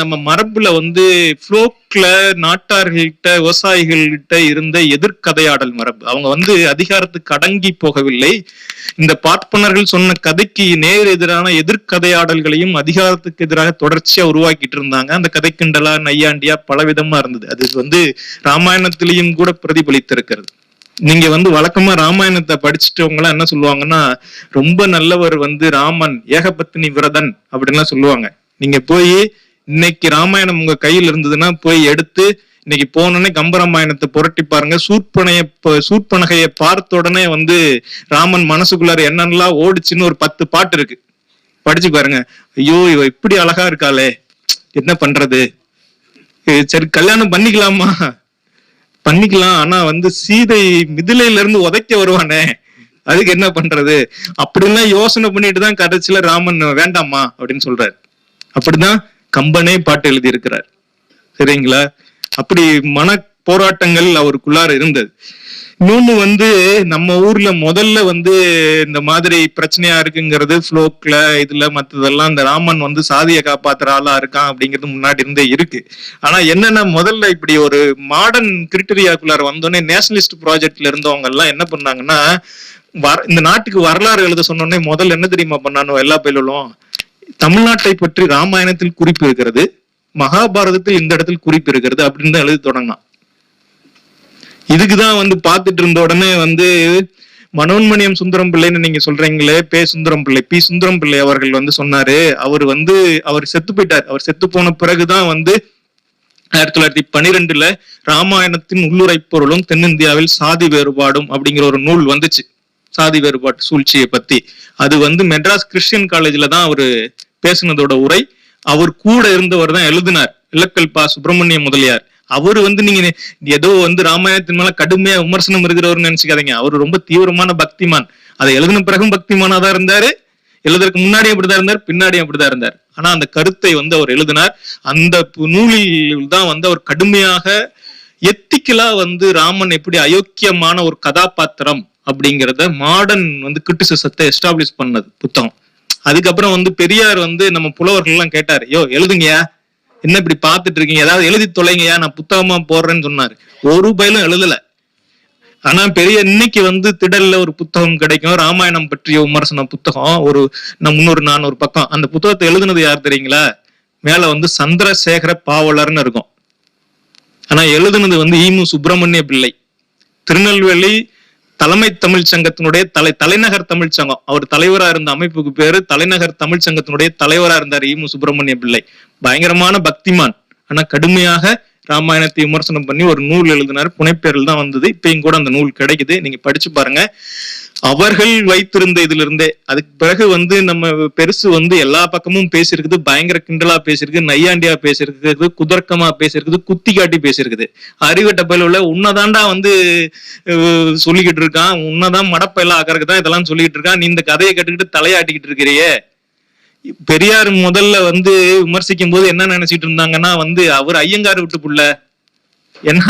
நம்ம மரபுல வந்து ஃப்ளோக்ல நாட்டார்கள்கிட்ட விவசாயிகள்கிட்ட இருந்த எதிர்கதையாடல் மரபு. அவங்க வந்து அதிகாரத்துக்கு அடங்கி போகவில்லை. இந்த பார்ப்பனர்கள் சொன்ன கதைக்கு நேர் எதிரான எதிர்கதையாடல்களையும் அதிகாரத்துக்கு எதிராக தொடர்ச்சியா உருவாக்கிட்டு இருந்தாங்க. அந்த கதை கிண்டலா நையாண்டியா பலவிதமா இருந்தது. அது வந்து ராமாயணத்திலையும் கூட பிரதிபலித்திருக்கிறது. நீங்க வந்து வழக்கமா ராமாயணத்தை படிச்சுட்டவங்க எல்லாம் என்ன சொல்லுவாங்கன்னா ரொம்ப நல்லவர் வந்து ராமன் ஏகபத்தினி விரதன் அப்படின்லாம் சொல்லுவாங்க. நீங்க போய் இன்னைக்கு ராமாயணம் உங்க கையில் இருந்ததுன்னா போய் எடுத்து இன்னைக்கு போனோடனே கம்பராமாயணத்தை புரட்டி பாருங்க. சூர்பனைய சூர்பனகைய பார்த்த உடனே வந்து ராமன் மனசுக்குள்ளார என்னென்னலாம் ஓடிச்சுன்னு ஒரு பத்து பாட்டு இருக்கு. படிச்சு பாருங்க. ஐயோ இவ இப்படி அழகா இருக்காளே. என்ன பண்றது? சரி கல்யாணம் பண்ணிக்கலாமா? பண்ணிக்கலாம். ஆனா வந்து சீதை மிதிலையில இருந்து உதைக்க வருவானே. அதுக்கு என்ன பண்றது? அப்படிலாம் யோசனை பண்ணிட்டு தான் கடைசியில ராமன் வேண்டாமா அப்படின்னு சொல்றாரு. அப்படிதான் கம்பனே பாட்டு எழுதியிருக்கிறார். சரிங்களா? அப்படி மன போராட்டங்கள் அவருக்குள்ளார இருந்தது. இன்னொன்னு வந்து நம்ம ஊர்ல முதல்ல வந்து இந்த மாதிரி பிரச்சனையா இருக்குங்கிறது ஃப்ளோக்ல இதுல மத்ததெல்லாம் இந்த ராமன் வந்து சாதியை காப்பாத்துற ஆளா இருக்கான் அப்படிங்கிறது முன்னாடி இருந்தே இருக்கு. ஆனா என்னன்னா முதல்ல இப்படி ஒரு மாடர்ன் கிரிட்டரியாக்குள்ளார வந்தோடனே நேஷனலிஸ்ட் ப்ராஜெக்ட்ல இருந்தவங்க எல்லாம் என்ன பண்ணாங்கன்னா வர இந்த நாட்டுக்கு வரலாறு எழுத சொன்னோடனே முதல்ல என்ன தெரியுமா பண்ணானோ எல்லா பயிலும் தமிழ்நாட்டை பற்றி ராமாயணத்தில் குறிப்பு இருக்கிறது மகாபாரதத்தில் இந்த இடத்தில் குறிப்பு இருக்கிறது அப்படின்னு தான் எழுதி தொடங்கினான் இதுக்குதான் வந்து பார்த்துட்டு இருந்த உடனே வந்து மனோன்மணியம் சுந்தரம் பிள்ளைன்னு நீங்க சொல்றீங்களே பே சுந்தரம் பிள்ளை பி சுந்தரம் பிள்ளை அவர்கள் வந்து சொன்னாரு. அவர் வந்து அவர் செத்து போயிட்டார். அவர் செத்து போன பிறகுதான் வந்து ஆயிரத்தி தொள்ளாயிரத்தி பனிரெண்டுல ராமாயணத்தின் உள்ளுரை பொருளும் தென்னிந்தியாவில் சாதி வேறுபாடும் அப்படிங்கிற ஒரு நூல் வந்துச்சு. சாதி வேறுபாட்டு சூழ்ச்சியை பத்தி. அது வந்து மெட்ராஸ் கிறிஸ்டியன் காலேஜ்ல தான் அவரு பேசுனதோட உரை. அவர் கூட இருந்தவர் தான் எழுதினார். இலக்கல் பா சுப்பிரமணிய முதலியார். அவரு வந்து நீங்க ஏதோ வந்து ராமாயணத்தின் மேல கடுமையா விமர்சனம் இருக்கிறவர்னு நினைச்சுக்காதீங்க. அவர் ரொம்ப தீவிரமான பக்திமான். அதை எழுதின பிறகும் பக்திமானா தான் இருந்தாரு. எழுதுறதுக்கு முன்னாடியும் அப்படிதான் இருந்தார் பின்னாடியும் அப்படிதான் இருந்தார். ஆனா அந்த கருத்தை வந்து அவர் எழுதினார். அந்த பு- நூலில் தான் வந்து அவர் கடுமையாக எத்திக்கலா வந்து ராமன் எப்படி அயோக்கியமான ஒரு கதாபாத்திரம் அப்படிங்கிறத மாடர்ன் வந்து கிரிட்டிசிசத்தை எஸ்டாப்ளிஷ் பண்ணது புத்தகம். அதுக்கப்புறம் வந்து பெரியார் வந்து நம்ம புலவர்கள் எல்லாம் கேட்டாரு யோ எழுதுங்கயா என்ன இப்படி பாத்துட்டு இருக்கீங்க? ஏதாவது எழுதி தொலைங்கயா நான் புத்தகமா போடுறேன்னு சொன்னாரு. ஒரு பயிலும் எழுதல. ஆனா பெரிய இன்னைக்கு வந்து திடல்ல ஒரு புத்தகம் கிடைக்கும். ராமாயணம் பற்றிய விமர்சன புத்தகம். ஒரு முன்னூறு நானூறு பக்கம். அந்த புத்தகத்தை எழுதுனது யார் தெரியுங்களா? மேல வந்து சந்திரசேகர பாவலர்னு இருக்கும். ஆனா எழுதுனது வந்து ஈமு சுப்பிரமணிய பிள்ளை. திருநெல்வேலி தலைமை தமிழ் சங்கத்தினுடைய தலை தலைநகர் தமிழ் சங்கம். அவர் தலைவரா இருந்த அமைப்புக்கு பேரு தலைநகர் தமிழ் சங்கத்தினுடைய தலைவரா இருந்தார் ஈமு சுப்பிரமணிய பிள்ளை. பயங்கரமான பக்திமான். ஆனா கடுமையாக ராமாயணத்தை விமர்சனம் பண்ணி ஒரு நூல் எழுதினார். புனைப்பேரில் தான் வந்தது. இப்பயும் கூட அந்த நூல் கிடைக்குது. நீங்க படிச்சு பாருங்க. அவர்கள் வைத்திருந்த இதுல இருந்தே அதுக்கு பிறகு வந்து நம்ம பெருசு வந்து எல்லா பக்கமும் பேசியிருக்குது. பயங்கர கிண்டலா பேசியிருக்கு நையாண்டியா பேசியிருக்குது குதர்க்கமா பேசியிருக்குது குத்தி காட்டி பேசியிருக்குது. அறிவட்ட பயில உள்ள உன்னதாண்டா வந்து சொல்லிக்கிட்டு இருக்கான். உன்னதான் மடப்பயில ஆக்கறதுக்கு தான் இதெல்லாம் சொல்லிக்கிட்டு இருக்கான். நீ இந்த கதையை கட்டுக்கிட்டு தலையாட்டிக்கிட்டு இருக்கிறியே. பெரியார் முதல்ல வந்து விமர்சிக்கும் போது என்ன நினைச்சிட்டு இருந்தாங்கன்னா வந்து அவர் ஐயங்கார் விட்டு புள்ள. ஏன்னா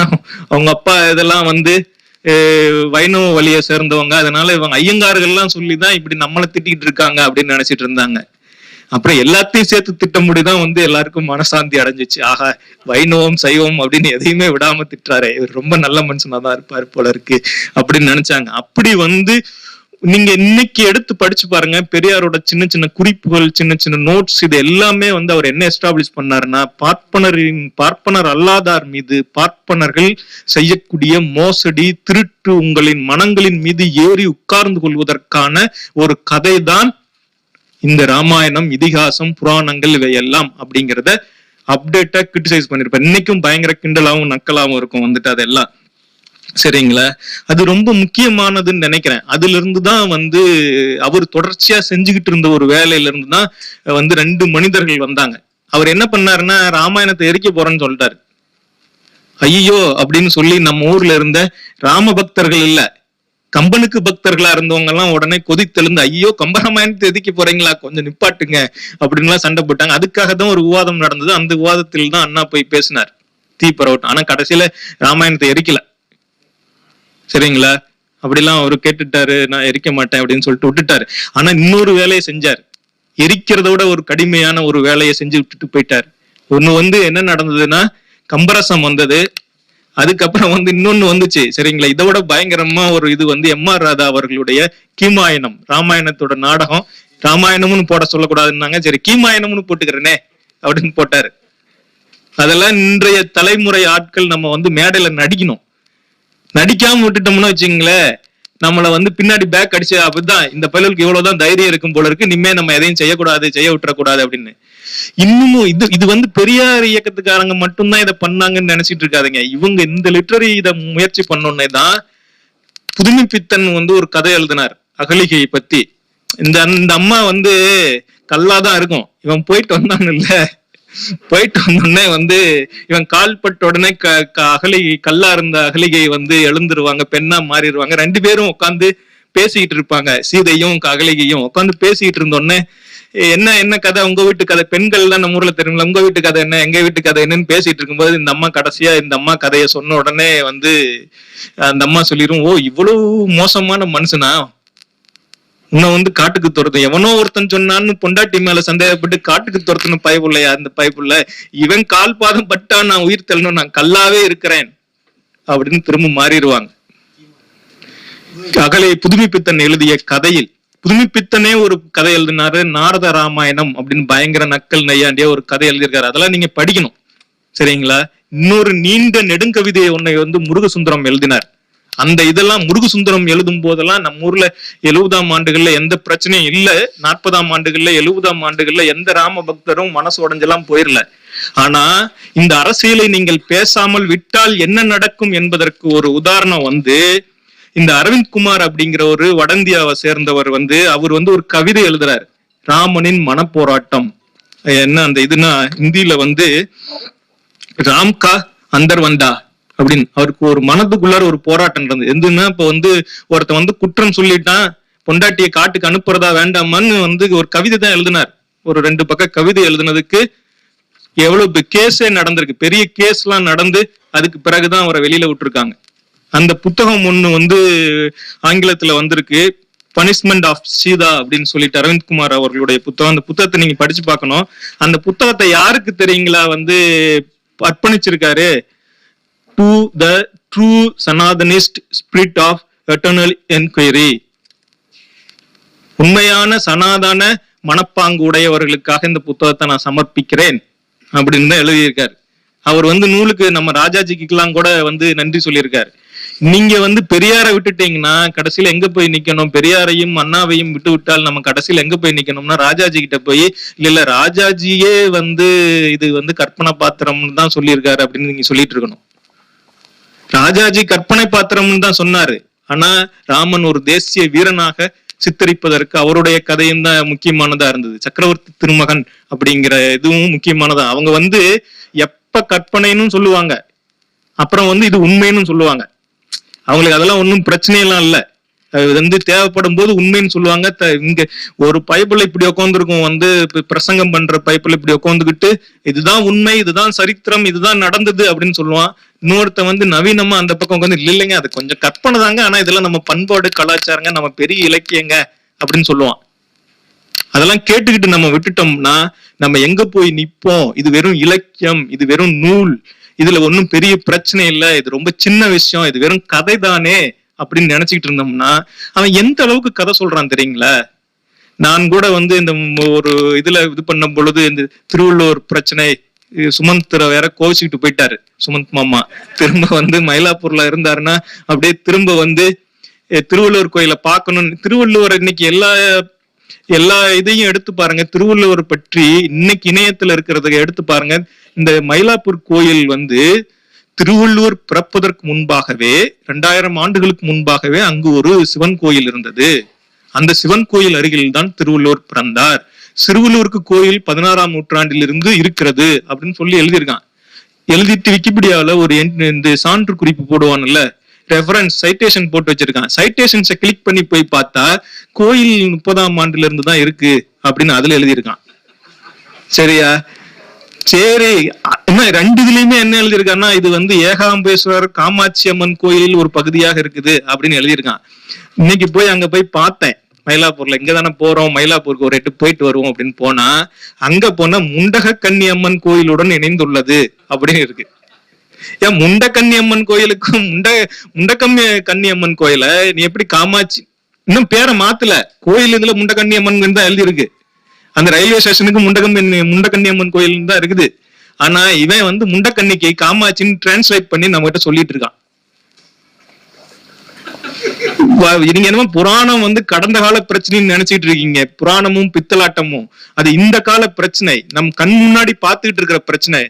அவங்க அப்பா இதெல்லாம் வந்து அஹ், வைணவ வழியை சேர்ந்தவங்க. அதனால இவங்க ஐயங்கார்கள்லாம் சொல்லிதான் இப்படி நம்மளை திட்டிக்கிட்டு இருக்காங்க அப்படின்னு நினைச்சிட்டு இருந்தாங்க. அப்புறம் எல்லாத்தையும் சேர்த்து திட்டமுடிதான் வந்து எல்லாருக்கும் மனசாந்தி அடைஞ்சிச்சு. ஆகா வைணவம் சைவம் அப்படின்னு எதையுமே விடாம திட்டுறாரு. இவர் ரொம்ப நல்ல மனுஷனா தான் இருப்பாரு போல இருக்கு அப்படின்னு நினைச்சாங்க. அப்படி வந்து நீங்க இன்னைக்கு எடுத்து படிச்சு பாருங்க பெரியாரோட சின்ன சின்ன குறிப்புகள் சின்ன சின்ன நோட்ஸ் இது எல்லாமே வந்து அவர் என்ன எஸ்டாப்ளிஷ் பண்ணாருன்னா பார்ப்பனரின் பார்ப்பனர் அல்லாதார் மீது பார்ப்பனர்கள் செய்யக்கூடிய மோசடி திருட்டு உங்களின் மனங்களின் மீது ஏறி உட்கார்ந்து கொள்வதற்கான ஒரு கதை தான் இந்த ராமாயணம் இதிகாசம் புராணங்கள் இவையெல்லாம் அப்படிங்கிறத அப்டேட்டா கிரிட்டிசைஸ் பண்ணிருப்பேன் இன்னைக்கும் பயங்கர கிண்டலாவும் நக்கலாவும் இருக்கும் வந்துட்டு அதெல்லாம். சரிங்களா? அது ரொம்ப முக்கியமானதுன்னு நினைக்கிறேன். அதுல இருந்து தான் வந்து அவர் தொடர்ச்சியா செஞ்சுக்கிட்டு இருந்த ஒரு வேலையில இருந்து தான் வந்து ரெண்டு மனிதர்கள் வந்தாங்க. அவர் என்ன பண்ணாருன்னா ராமாயணத்தை எரிக்க போறேன்னு சொல்லிட்டாரு. ஐயோ அப்படின்னு சொல்லி நம்ம ஊர்ல இருந்த ராம பக்தர்கள் இல்ல. கம்பனுக்கு பக்தர்களா இருந்தவங்க எல்லாம் உடனே கொதித்தெழுந்து ஐயோ கம்பராமாயணத்தை எதிக்க போறீங்களா? கொஞ்சம் நிப்பாட்டுங்க. அப்படின்லாம் சண்டை போட்டாங்க. அதுக்காக தான் ஒரு விவாதம் நடந்தது. அந்த விவாதத்தில் தான் அண்ணா போய் பேசினார். தீ பரவட்டும். ஆனா கடைசியில ராமாயணத்தை எரிக்கல. சரிங்களா? அப்படிலாம் அவர் கேட்டுட்டாரு நான் எரிக்க மாட்டேன் அப்படின்னு சொல்லிட்டு விட்டுட்டாரு. ஆனா இன்னொரு வேலையை செஞ்சார். எரிக்கிறத விட ஒரு கடுமையான ஒரு வேலையை செஞ்சு விட்டுட்டு போயிட்டார். ஒண்ணு வந்து என்ன நடந்ததுன்னா கம்பரசம் வந்தது. அதுக்கப்புறம் வந்து இன்னொன்னு வந்துச்சு. சரிங்களா? இதை விட பயங்கரமா ஒரு இது வந்து எம் ஆர் ராதா அவர்களுடைய கீமாயணம் ராமாயணத்தோட நாடகம். ராமாயணம்னு போட சொல்லக்கூடாதுன்னாங்க. சரி கீமாயணம்னு போட்டுக்கிறேனே அப்படின்னு போட்டாரு. அதெல்லாம் இன்றைய தலைமுறை ஆட்கள் நம்ம வந்து மேடையில நடிக்கணும். நடிக்காம விட்டுட்டோம்னு வச்சுங்களேன் நம்மள வந்து பின்னாடி பேக் அடிச்சு அப்படிதான் இந்த பயலுக்கு எவ்வளவுதான் தைரியம் இருக்கும் போல இருக்கு இனிமே நம்ம எதையும் செய்யக்கூடாது செய்ய விட்டுறக்கூடாது அப்படின்னு. இன்னமும் இது இது வந்து பெரியார் இயக்கத்துக்காரங்க மட்டும்தான் இதை பண்ணாங்கன்னு நினைச்சிட்டு இருக்காதீங்க. இவங்க இந்த லிட்டரரி இதை முயற்சி பண்ணோன்னே தான் புதுமை பித்தன் வந்து ஒரு கதை எழுதினார் அகலிகையை பத்தி. இந்த இந்த அம்மா வந்து கல்லாதான் இருக்கும். இவன் போயிட்டு வந்தான்னு இல்ல. போயிட்டு வந்தோடனே வந்து இவன் கால்பட்ட உடனே க க- அகலிகை கல்லா இருந்த அகலிகை வந்து எழுந்துருவாங்க பெண்ணா மாறிடுவாங்க. ரெண்டு பேரும் உட்காந்து பேசிக்கிட்டு இருப்பாங்க. சீதையும் அகலிகையும் உட்காந்து பேசிக்கிட்டு இருந்தோடனே என்ன என்ன கதை? உங்க வீட்டு கதை? பெண்கள் தான் நம்ம ஊர்ல தெரியுங்களா உங்க வீட்டு கதை என்ன? எங்க வீட்டு கதை என்னன்னு பேசிட்டு இருக்கும்போது இந்த அம்மா கடைசியா இந்த அம்மா கதையை சொன்ன உடனே வந்து அந்த அம்மா சொல்லிரும் ஓ இவ்வளவு மோசமான மனுஷனா? இன்னும் வந்து காட்டுக்கு துரத்தும். எவனோ ஒருத்தன் சொன்னான்னு பொண்டாட்டி மேல சந்தேகப்பட்டு காட்டுக்கு துரத்துன பயப்புள்ளையா அந்த பயப்புள்ள. இவன் கால் பாதம் பட்டா நான் உயிர் தள்ளணும் நான் கல்லாவே இருக்கிறேன் அப்படின்னு திரும்ப மாறிடுவாங்க. அகலை புதுமைப்பித்தன் எழுதிய கதையில் புதுமைப்பித்தனே ஒரு கதை எழுதினாரு நாரத ராமாயணம் அப்படின்னு பயங்கர நக்கல் நையாண்டிய ஒரு கதை எழுதியிருக்காரு. அதெல்லாம் நீங்க படிக்கணும். சரிங்களா? இன்னொரு நீண்ட நெடுங்கவிதையை ஒன்னை வந்து முருகசுந்தரம் எழுதினார். அந்த இதெல்லாம் முருகசுந்தரம் எழுதும் போதெல்லாம் நம்ம ஊர்ல எழுபதாம் ஆண்டுகள்ல எந்த பிரச்சனையும் இல்ல. நாற்பதாம் ஆண்டுகள்ல எழுபதாம் ஆண்டுகள்ல எந்த ராம பக்தரும் மனசு உடைஞ்செல்லாம் போயிரல. ஆனா இந்த அரசியலை நீங்கள் பேசாமல் விட்டால் என்ன நடக்கும் என்பதற்கு ஒரு உதாரணம் வந்து இந்த அரவிந்த் குமார் அப்படிங்கிற ஒரு வடந்தியாவை சேர்ந்தவர் வந்து அவர் வந்து ஒரு கவிதை எழுதுறாரு. ராமனின் மனப்போராட்டம். என்ன அந்த இதுனா ஹிந்தியில வந்து ராம்கா அந்தர் வந்தா. அப்படின்னு அவருக்கு ஒரு மனதுக்குள்ளார ஒரு போராட்டம் நடந்தது. எதுன்னா இப்ப வந்து ஒருத்தன் வந்து குற்றம் சொல்லிட்டான் பொண்டாட்டியை காட்டுக்கு அனுப்புறதா வேண்டாமான்னு வந்து ஒரு கவிதை தான் எழுதினார். ஒரு ரெண்டு பக்கம் கவிதை எழுதுனதுக்கு எவ்வளவு கேஸே நடந்திருக்கு. பெரிய கேஸ் எல்லாம் நடந்து அதுக்கு பிறகுதான் அவரை வெளியில விட்டுருக்காங்க. அந்த புத்தகம் ஒண்ணு வந்து ஆங்கிலத்துல வந்திருக்கு. பனிஷ்மெண்ட் ஆஃப் சீதா அப்படின்னு சொல்லிட்டு அரவிந்த் குமார் அவர்களுடைய புத்தகம். அந்த புத்தகத்தை நீங்க படிச்சு பார்க்கணும். அந்த புத்தகத்தை யாருக்கு தெரியுங்களா? வந்து அர்ப்பணிச்சிருக்காரு. To the true Sanatanist spirit of eternal enquiry உண்மையான சனாதன மனப்பாங்கு உடையவர்களுக்காக இந்த புத்தகத்தை நான் சமர்ப்பிக்கிறேன் அப்படின்னு தான் எழுதியிருக்காரு. அவர் வந்து நூலுக்கு நம்ம ராஜாஜிக்கெல்லாம் கூட வந்து நன்றி சொல்லியிருக்காரு. நீங்க வந்து பெரியாரை விட்டுட்டீங்கன்னா கடைசியில எங்க போய் நிக்கணும்? பெரியாரையும் அண்ணாவையும் விட்டு விட்டால் நம்ம கடைசியில எங்க போய் நிக்கணும்னா ராஜாஜி கிட்ட போய் இல்ல இல்ல ராஜாஜியே வந்து இது வந்து கற்பனை பாத்திரம்னு தான் சொல்லியிருக்காரு அப்படின்னு நீங்க சொல்லிட்டு இருக்கணும். ராஜாஜி கற்பனை பாத்திரம்னு தான் சொன்னாரு. ஆனா ராமன் ஒரு தேசிய வீரனாக சித்தரிப்பதற்கு அவருடைய கதையும் தான் முக்கியமானதா இருந்தது. சக்கரவர்த்தி திருமகன் அப்படிங்கிற இதுவும் முக்கியமானதா. அவங்க வந்து எப்ப கற்பனைன்னு சொல்லுவாங்க. அப்புறம் வந்து இது உண்மைன்னு சொல்லுவாங்க. அவங்களுக்கு அதெல்லாம் ஒன்றும் பிரச்சனையெல்லாம் இல்லை. வந்து தேவைப்படும் போது உண்மைன்னு சொல்லுவாங்க. த- இங்க ஒரு பைபிள் இப்படி உட்காந்துருக்கும் வந்து பிரசங்கம் பண்ற பைப்பில் இப்படி உட்காந்துக்கிட்டு இதுதான் உண்மை இதுதான் சரித்திரம் இதுதான் நடந்தது அப்படின்னு சொல்லுவான். இன்னொருத்த வந்து நவீனமா அந்த பக்கம் உட்காந்து இல்ல இல்லைங்க அது கொஞ்சம் கற்பனை தாங்க. ஆனா இதெல்லாம் நம்ம பண்பாடு கலாச்சாரங்க நம்ம பெரிய இலக்கியங்க அப்படின்னு சொல்லுவான். அதெல்லாம் கேட்டுக்கிட்டு நம்ம விட்டுட்டோம்னா நம்ம எங்க போய் நிப்போம்? இது வெறும் இலக்கியம் இது வெறும் நூல். இதுல ஒன்றும் பெரிய பிரச்சனை இல்லை. இது ரொம்ப சின்ன விஷயம். இது வெறும் கதை தானே அப்படின்னு நினைச்சுக்கிட்டு இருந்தோம்னா அவன் எந்த அளவுக்கு கதை சொல்றான் தெரியுங்களா? நான் கூட வந்து இந்த ஒரு இதுல இது பண்ணும் பொழுது இந்த திருவள்ளுவர் பிரச்சனை இது சுமந்த் வேற கோவிச்சுக்கிட்டு போயிட்டாரு. சுமந்த் மாமா. திரும்ப வந்து மயிலாப்பூர்ல இருந்தாருன்னா அப்படியே திரும்ப வந்து திருவள்ளுவர் கோயிலை பார்க்கணும் திருவள்ளுவர் இன்னைக்கு எல்லா எல்லா இதையும் எடுத்து பாருங்க. திருவள்ளுவர் பற்றி இன்னைக்கு இணையத்துல இருக்கிறத எடுத்து பாருங்க. இந்த மயிலாப்பூர் கோயில் வந்து திருவள்ளுவர் பிறப்பதற்கு முன்பாகவே ரெண்டாயிரம் ஆண்டுகளுக்கு முன்பாகவே அங்கு ஒரு சிவன் கோயில் இருந்தது. அந்த சிவன் கோயில் அருகில் தான் திருவள்ளுவர் பிறந்தார். சிறுவள்ளூருக்கு கோயில் பதினாறாம் நூற்றாண்டிலிருந்து இருக்கிறது அப்படின்னு சொல்லி எழுதியிருக்கான். எழுதிட்டு விக்கிபீடியாவில் ஒரு இந்த சான்று குறிப்பு போடுவான்ல ரெஃபரன்ஸ் சைட்டேஷன் போட்டு வச்சிருக்கான். சைட்டேஷன்ஸை கிளிக் பண்ணி போய் பார்த்தா கோயில் முப்பதாம் ஆண்டுல இருந்து தான் இருக்கு அப்படின்னு அதுல எழுதியிருக்கான். சரியா? சரி ஆனா ரெண்டு இதுலயுமே என்ன எழுதியிருக்கான்னா இது வந்து ஏகாம்பேஸ்வரர் காமாட்சி அம்மன் கோயிலில் ஒரு பகுதியாக இருக்குது அப்படின்னு எழுதியிருக்கான். இன்னைக்கு போய் அங்க போய் பார்த்தேன். மயிலாப்பூர்ல இங்க தானே போறோம் மயிலாப்பூருக்கு ஒரு எட்டு போயிட்டு வருவோம் அப்படின்னு போனா அங்க போனா முண்டக கன்னி அம்மன் கோயிலுடன் இணைந்துள்ளது அப்படின்னு இருக்கு. ஏன் முண்ட கன்னியம்மன் கோயிலுக்கும் முண்ட முண்டக்கம்மி கன்னியம்மன் கோயில நீ எப்படி காமாட்சி இன்னும் பேரை மாத்தல. கோயில் இதுல முண்ட அம்மன் தான் எழுதி இருக்கு அந்த ரயில்வே ஸ்டேஷனுக்கு முண்டகம் முண்டக்கன்னியம்மன் கோயில் தான் இருக்குது. ஆனா இவன் வந்து முண்டக்கன்னிக்கு காமாட்சின்னு டிரான்ஸ்லேட் பண்ணி நம்ம கிட்ட சொல்லிட்டு இருக்கான். நீங்க என்னமோ புராணம் வந்து கடந்த கால பிரச்சனைன்னு நினைச்சிட்டு இருக்கீங்க. புராணமும் பித்தலாட்டமும். அது இந்த கால பிரச்சனை. நம் கண் முன்னாடி பாத்துக்கிட்டு இருக்கிற பிரச்சனை.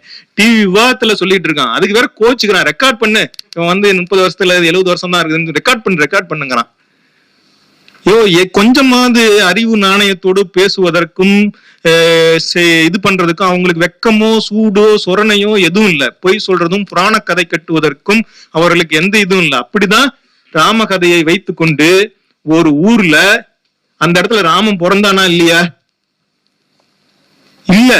டிவி விவாதத்துல சொல்லிட்டு இருக்கான். அதுக்கு வேற கோச்சுக்கிறான். ரெக்கார்ட் பண்ணு. இவன் வந்து முப்பது வருஷத்துல எழுபது வருஷம் தான் இருக்குதுன்னு ரெக்கார்ட் பண்ணு ரெக்கார்ட் பண்ணுங்கிறான். யோ கொஞ்சமாவது அறிவு நாணயத்தோடு பேசுவதற்கும் அஹ், இது பண்றதுக்கும் அவங்களுக்கு வெக்கமோ சூடோ சொரணையோ எதுவும் இல்ல. பொய் சொல்றதும் புராண கதை கட்டுவதற்கும் அவர்களுக்கு எந்த இதுவும் இல்ல. அப்படிதான் ராம கதையை வைத்துக்கொண்டு ஒரு ஊர்ல அந்த இடத்துல ராமன் பிறந்தானா இல்லையா? இல்ல.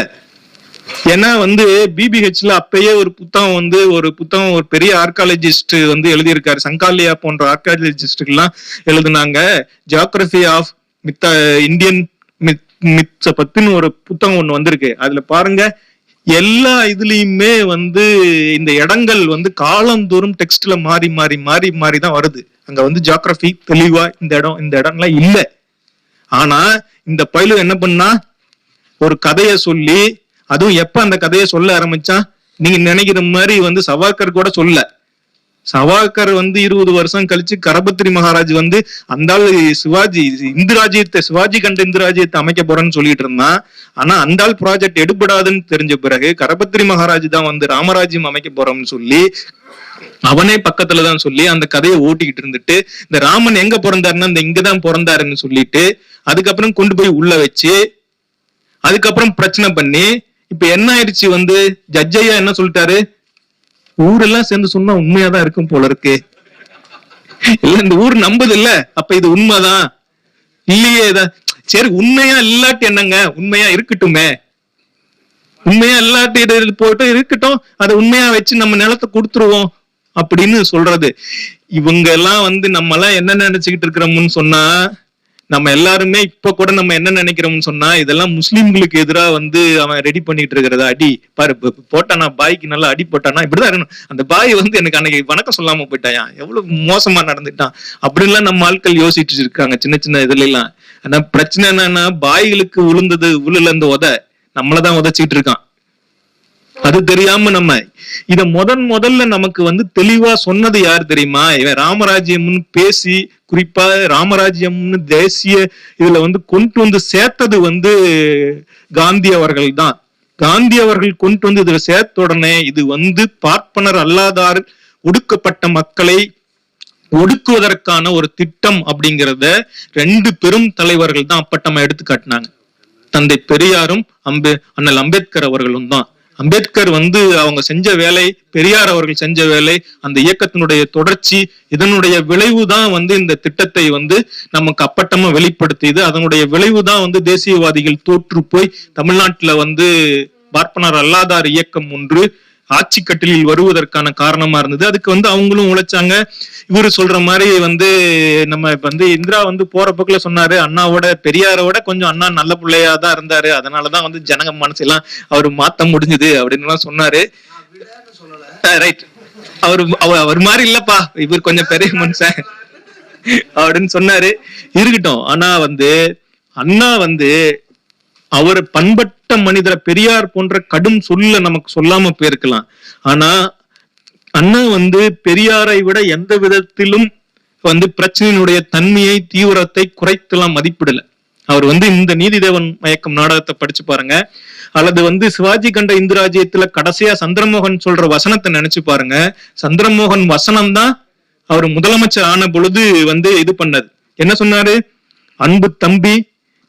ஏன்னா வந்து பிபிஹெச்ல அப்பயே ஒரு புத்தகம் வந்து ஒரு புத்தகம் ஒரு பெரிய ஆர்காலஜிஸ்ட் வந்து எழுதியிருக்காரு. சங்காலியா போன்ற ஆர்காலஜிஸ்டுக்கு எழுதுனாங்க. Geography of myth Indian myth myths பத்தின்னு ஒரு புத்தகம் ஒண்ணு வந்திருக்கு. அதுல பாருங்க எல்லா இதுலயுமே வந்து இந்த இடங்கள் வந்து காலந்தோறும் டெக்ஸ்ட்ல மாறி மாறி மாறி மாறி தான் வருது. அங்க வந்து ஜியாகிரபி தெளிவா இந்த இடம் இந்த இடம்லாம் இல்லை. ஆனா இந்த பயிலு என்ன பண்ணா ஒரு கதையை சொல்லி அதுவும் எப்ப அந்த கதையை சொல்ல ஆரம்பிச்சா? நீங்க நினைக்கிற மாதிரி வந்து சவாக்கர் கூட சொல்ல. சவாக்கர் வந்து இருபது வருஷம் கழிச்சு கரபத்திரி மகாராஜ் வந்து அந்த சிவாஜி இந்து ராஜ்யத்தை சிவாஜி கண்ட இந்து ராஜ்யத்தை அமைக்க போறேன்னு சொல்லிட்டு இருந்தான். ஆனா அந்த ஆள் ப்ராஜெக்ட் எடுபடாதுன்னு தெரிஞ்ச பிறகு கரபத்திரி மகாராஜ் தான் வந்து ராமராஜ்யம் அமைக்க போறோம்னு சொல்லி அவனே பக்கத்துல தான் சொல்லி அந்த கதையை ஓட்டிக்கிட்டு இருந்துட்டு இந்த ராமன் எங்க பிறந்தாருன்னா இந்த இங்கதான் பிறந்தாருன்னு சொல்லிட்டு அதுக்கப்புறம் கொண்டு போய் உள்ள வச்சு அதுக்கப்புறம் பிரச்சனை பண்ணி இப்ப என்ன ஆயிடுச்சு வந்து? ஜட்ஜையா என்ன சொல்லிட்டாரு? ஊரெல்லாம் சேர்ந்து சொன்னா உண்மையாதான் இருக்கும் போல இருக்கு. இல்ல இந்த ஊர் நம்புது இல்ல அப்ப இது உண்மைதான். இல்லையே சரி உண்மையா இல்லாட்டி என்னங்க? உண்மையா இருக்கட்டுமே. உண்மையா இல்லாட்டி போயிட்டு இருக்கட்டும். அதை உண்மையா வச்சு நம்ம நிலத்தை கொடுத்துருவோம் அப்படின்னு சொல்றது. இவங்க எல்லாம் வந்து நம்ம எல்லாம் என்ன நினைச்சுக்கிட்டு இருக்கிறோம்னு சொன்னா நம்ம எல்லாருமே இப்ப கூட நம்ம என்ன நினைக்கிறோம்னு சொன்னா இதெல்லாம் முஸ்லீம்களுக்கு எதிராக வந்து அவன் ரெடி பண்ணிட்டு இருக்கிறத அடி. பாரு போட்டானா பாய்க்கு நல்லா அடி போட்டானா இப்படிதான் இருக்கணும். அந்த பாய் வந்து எனக்கு அன்னைக்கு வணக்கம் சொல்லாம போயிட்டாயா எவ்வளவு மோசமா நடந்துட்டான். அப்படின்லாம் நம்ம ஆட்கள் யோசிச்சுட்டு இருக்காங்க சின்ன சின்ன இதுல எல்லாம் ஆனா பிரச்சனை என்னன்னா பாய்களுக்கு உளுந்தது உள்ள அந்த உத. நம்மளதான் உதச்சிட்டு இருக்கான். அது தெரியாம நம்ம இத முதன் முதல்ல நமக்கு வந்து தெளிவா சொன்னது யார் தெரியுமா? இவன் ராமராஜ்யம்னு பேசி குறிப்பா ராமராஜ்யம்னு தேசிய இதுல வந்து கொண்டு வந்து சேர்த்தது வந்து காந்தி அவர்கள் தான். காந்தி அவர்கள் கொண்டு வந்து இதுல சேர்த்த உடனே இது வந்து பார்ப்பனர் அல்லாதார் ஒடுக்கப்பட்ட மக்களை ஒடுக்குவதற்கான ஒரு திட்டம் அப்படிங்கிறத ரெண்டு பெரும் தலைவர்கள் தான் அப்பட்டமா எடுத்து காட்டினாங்க. தந்தை பெரியாரும் அம்பே அண்ணல் அம்பேத்கர் அவர்களும் தான். அம்பேத்கர் வந்து அவங்க செஞ்ச வேலை பெரியார் அவர்கள் செஞ்ச வேலை அந்த இயக்கத்தினுடைய தொடர்ச்சி இதனுடைய விளைவு தான் வந்து இந்த திட்டத்தை வந்து நமக்கு அப்பட்டமா வெளிப்படுத்தியது. அதனுடைய விளைவு தான் வந்து தேசியவாதிகள் தோற்று போய் தமிழ்நாட்டுல வந்து பார்ப்பனர் அல்லாதார் இயக்கம் ஒன்று ஆட்சி கட்டிலில் வருவதற்கான காரணமா இருந்தது. அதுக்கு வந்து அவங்களும் உழைச்சாங்க. இவரு சொல்ற மாதிரி வந்து நம்ம வந்து இந்திரா வந்து போற போக்குல சொன்னாரு அண்ணாவோட பெரியாரோட கொஞ்சம் அண்ணா நல்ல பிள்ளையா தான் இருந்தாரு. அதனாலதான் வந்து ஜனங்க மனசெல்லாம் அவர் மாத்த முடிஞ்சது அப்படின்னு எல்லாம் சொன்னாரு ரைட் அவர் அவர் அவர் மாதிரி இல்லப்பா. இவர் கொஞ்சம் பெரிய மனுஷன் அப்படின்னு சொன்னாரு. இருக்கட்டும். ஆனா வந்து அண்ணா வந்து அவர் பண்பட்ட மனிதரை பெரியார் போன்ற கடும் சொல்ல நமக்கு சொல்லாம போயிருக்கலாம். ஆனா அண்ணா வந்து பெரியாரை விட எந்த விதத்திலும் வந்து பிரச்சனையினுடைய தன்மையை தீவிரத்தை குறைத்தெல்லாம் மதிப்பிடல. அவர் வந்து இந்த நீதிதேவன் மயக்கம் நாடகத்தை படிச்சு பாருங்க. அல்லது வந்து சிவாஜி கண்ட இந்திராஜ்யத்துல கடைசியா சந்திரமோகன் சொல்ற வசனத்தை நினைச்சு பாருங்க. சந்திரமோகன் வசனம் தான் அவர் முதலமைச்சர் ஆன பொழுது வந்து இது பண்ணது. என்ன சொன்னாரு? அன்பு தம்பி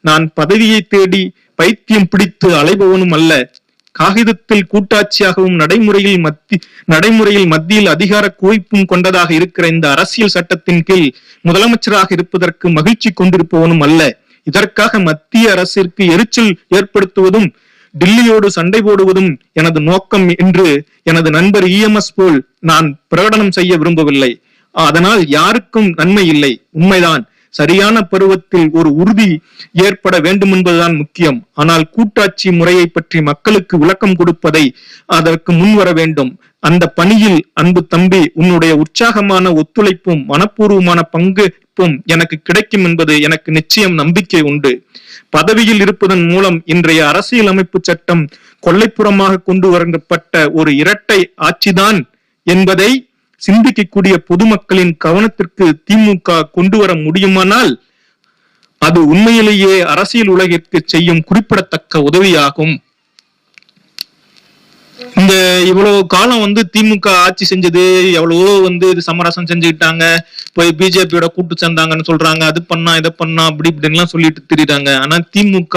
நான் பதவியை தேடி பைத்தியம் பிடித்து அலைபவனும் அல்ல. காகிதத்தில் கூட்டாட்சியாகவும் நடைமுறையில் மத்தி நடைமுறையில் மத்தியில் அதிகார குவிப்பும் கொண்டதாக இருக்கிற இந்த அரசியல் சட்டத்தின் கீழ் முதலமைச்சராக இருப்பதற்கு மகிழ்ச்சி கொண்டிருப்பவனும் அல்ல. இதற்காக மத்திய அரசிற்கு எரிச்சல் ஏற்படுத்துவதும் டில்லியோடு சண்டை போடுவதும் எனது நோக்கம் என்று எனது நண்பர் இஎம்எஸ் போல் நான் பிரகடனம் செய்ய விரும்பவில்லை. அதனால் யாருக்கும் நன்மை இல்லை. உண்மைதான். சரியான பருவத்தில் ஒரு உறுதி ஏற்பட வேண்டும் என்பதுதான் முக்கியம். ஆனால் கூட்டாட்சி முறையை பற்றி மக்களுக்கு விளக்கம் கொடுப்பதை அதற்கு முன்வர வேண்டும். அந்த பணியில் அன்பு தம்பி உன்னுடைய உற்சாகமான ஒத்துழைப்பும் மனப்பூர்வமான பங்கேற்பும் எனக்கு கிடைக்கும் என்பது எனக்கு நிச்சயம் நம்பிக்கை உண்டு. பதவியில் இருப்பதன் மூலம் இன்றைய அரசியல் அமைப்பு சட்டம் கொள்ளைப்புறமாக கொண்டு வரப்பட்ட ஒரு இரட்டை ஆட்சிதான் என்பதை சிந்திக்கக்கூடிய பொதுமக்களின் கவனத்திற்கு திமுக கொண்டு வர முடியுமானால் அது உண்மையிலேயே அரசியல் உலகிற்கு செய்யும் குறிப்பிடத்தக்க உதவியாகும். இந்த இவ்வளவு காலம் வந்து திமுக ஆட்சி செஞ்சது எவ்வளவோ வந்து இது சமரசம் செஞ்சுக்கிட்டாங்க போய் பிஜேபியோட கூட்டு சேர்ந்தாங்கன்னு சொல்றாங்க அது பண்ணா இதை பண்ணா அப்படி இப்படின்லாம் சொல்லிட்டு திரிறாங்க ஆனா திமுக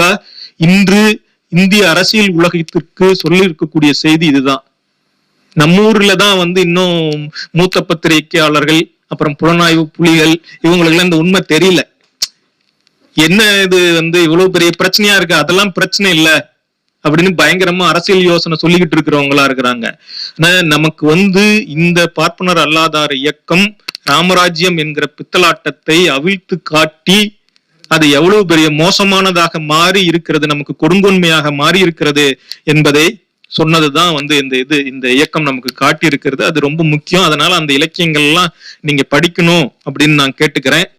இன்று இந்திய அரசியல் உலகத்திற்கு சொல்லி இருக்கக்கூடிய செய்தி இதுதான். நம்ம ஊர்ல தான் வந்து இன்னும் மூத்த பத்திரிகையாளர்கள் அப்புறம் புலனாய்வு புலிகள் இவங்களுக்கு இந்த உண்மை தெரியல. என்ன இது வந்து இவ்வளவு பெரிய பிரச்சனையா இருக்கு? அதெல்லாம் பிரச்சனை இல்ல அப்படின்னு பயங்கரமா அரசியல் யோசனை சொல்லிக்கிட்டு இருக்கிறவங்களா இருக்கிறாங்க. ஆனா நமக்கு வந்து இந்த பார்ப்பனர் அல்லாதார் இயக்கம் ராமராஜ்யம் என்கிற பித்தலாட்டத்தை அவிழ்த்து காட்டி அது எவ்வளவு பெரிய மோசமானதாக மாறி இருக்கிறது நமக்கு கொடுங்கொன்மையாக மாறி இருக்கிறது என்பதை சொன்னதுதான் வந்து இந்த இது இந்த இயக்கம் நமக்கு காட்டி இருக்கிறது அது ரொம்ப முக்கியம். அதனால அந்த இலக்கியங்கள்லாம் நீங்க படிக்கணும் அப்படின்னு நான் கேட்டுக்கிறேன்.